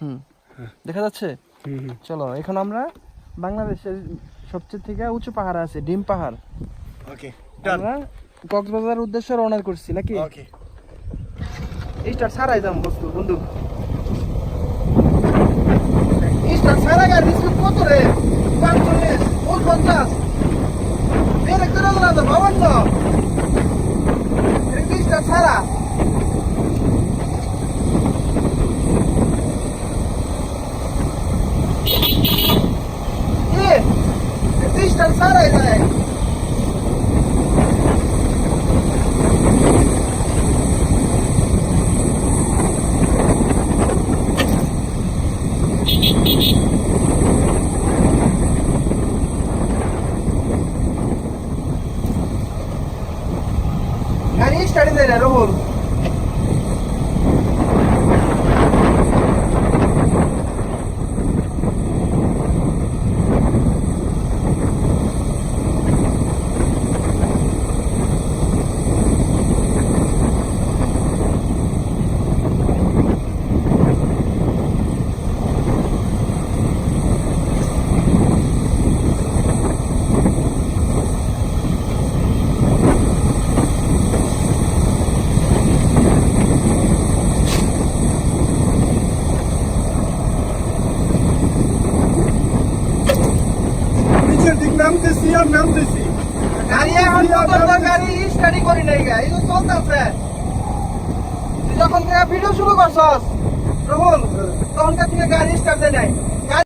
হুম। দেখা যাচ্ছে? চলো এখন আমরা বাংলাদেশের সবচেয়ে থেকে উঁচু পাহাড় আছে ডিম পাহাড়। ওকে আমরা কক্সবাজার উদ্দেশ্যে রওনা করছি নাকি? ওকে সারাই ছাড়াই যাম বস্তু বন্ধু। গাড়ি স্টার্ট দিক নামতেছি আর নামতেছি। গাড়ি এখন পর্যন্ত গাড়ি স্টাডি করি নাই গা এই চলতেছে। যখন ভিডিও শুরু করছস রহুল তখন থেকে গাড়ি স্টার্ট দেয় নাই।